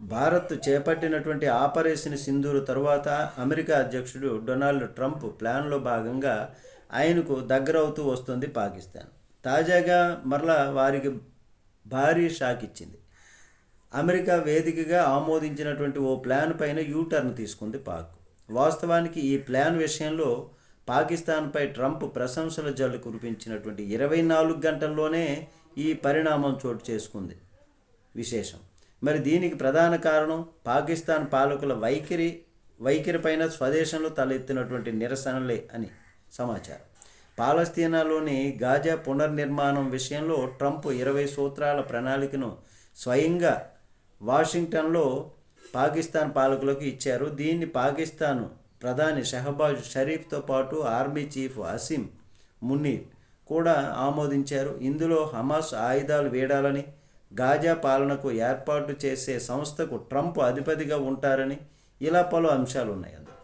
భారత్ చేపట్టినటువంటి ఆపరేషన్ సింధూరు తర్వాత అమెరికా అధ్యక్షుడు డొనాల్డ్ ట్రంప్ ప్లాన్లో భాగంగా ఆయనకు దగ్గరవుతూ వస్తుంది పాకిస్తాన్. తాజాగా మరలా వారికి భారీ షాక్ ఇచ్చింది. అమెరికా వేదికగా ఆమోదించినటువంటి ఓ ప్లాన్ పైన యూటర్న్ తీసుకుంది పాక్. వాస్తవానికి ఈ ప్లాన్ విషయంలో పాకిస్తాన్పై ట్రంప్ ప్రశంసల జల్లు కురిపించినటువంటి ఇరవై నాలుగు గంటల్లోనే ఈ పరిణామం చోటు చేసుకుంది. విశేషం. మరి దీనికి ప్రధాన కారణం పాకిస్తాన్ పాలకుల వైఖరి వైఖరి పైన స్వదేశంలో తలెత్తినటువంటి నిరసనలే అని సమాచారం. పాలస్తీనాలోని గాజా పునర్నిర్మాణం విషయంలో ట్రంప్ ఇరవై సూత్రాల ప్రణాళికను స్వయంగా వాషింగ్టన్లో పాకిస్తాన్ పాలకులకు ఇచ్చారు. దీన్ని పాకిస్తాన్ ప్రధాని షహబాజ్ షరీఫ్తో పాటు ఆర్మీ చీఫ్ అసీం మునీర్ కూడా ఆమోదించారు. ఇందులో హమాస్ ఆయుధాలు వేడాలని గాజా పాలనకు ఏర్పాటు చేసే సంస్థకు ట్రంప్ అధిపతిగా ఉంటారని ఇలా పలు అంశాలు ఉన్నాయి అందులో.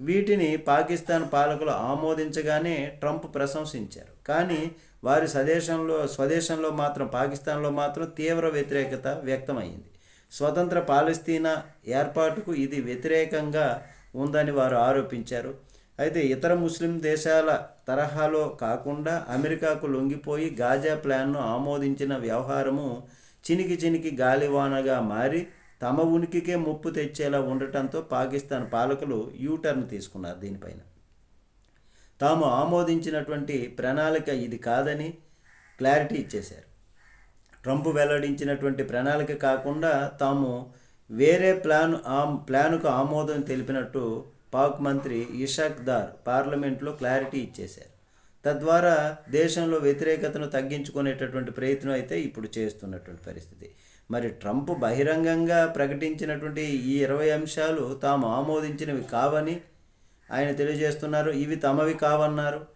వీటిని పాకిస్తాన్ పాలకులు ఆమోదించగానే ట్రంప్ ప్రశంసించారు. కానీ వారి స్వదేశంలో స్వదేశంలో మాత్రం పాకిస్తాన్లో మాత్రం తీవ్ర వ్యతిరేకత వ్యక్తమైంది స్వతంత్ర పాలస్తీనా ఏర్పాటుకు ఇది వ్యతిరేకంగా ఉందని వారు ఆరోపించారు. అయితే ఇతర ముస్లిం దేశాల తరహాలో కాకుండా అమెరికాకు లొంగిపోయి గాజా ప్లాన్ను ఆమోదించిన వ్యవహారము చినికి చినికి గాలివానగా మారి తమ ఉనికికే ముప్పు తెచ్చేలా ఉండటంతో పాకిస్తాన్ పాలకులు యూటర్న్ తీసుకున్నారు దీనిపైన. తాము ఆమోదించినటువంటి ప్రణాళిక ఇది కాదని క్లారిటీ ఇచ్చేశారు. ట్రంప్ వెల్లడించినటువంటి ప్రణాళిక కాకుండా తాము వేరే ప్లాన్ ఆ ప్లాన్కు ఆమోదం తెలిపినట్టు పాక్ మంత్రి ఇషాక్ దార్ పార్లమెంట్లో క్లారిటీ ఇచ్చేశారు. తద్వారా దేశంలో వ్యతిరేకతను తగ్గించుకునేటటువంటి ప్రయత్నం అయితే ఇప్పుడు చేస్తున్నటువంటి పరిస్థితి. మరి ట్రంప్ బహిరంగంగా ప్రకటించినటువంటి ఈ ఇరవై అంశాలు తాము ఆమోదించినవి కావని ఆయన తెలియజేస్తున్నారు. ఇవి తమవి కావన్నారు.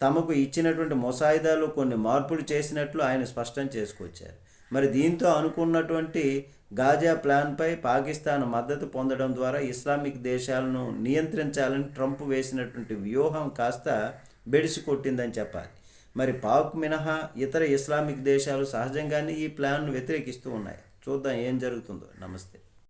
తమకు ఇచ్చినటువంటి ముసాయిదాలు కొన్ని మార్పులు చేసినట్లు ఆయన స్పష్టం చేసుకొచ్చారు. మరి దీంతో అనుకున్నటువంటి గాజా ప్లాన్పై పాకిస్తాన్ మద్దతు పొందడం ద్వారా ఇస్లామిక్ దేశాలను నియంత్రించాలని ట్రంప్ వేసినటువంటి వ్యూహం కాస్త బెడిసి కొట్టిందని చెప్పాలి. మరి పాక్ మినహా ఇతర ఇస్లామిక్ దేశాలు సహజంగానే ఈ ప్లాన్ను వ్యతిరేకిస్తూ ఉన్నాయి. చూద్దాం ఏం జరుగుతుందో. నమస్తే.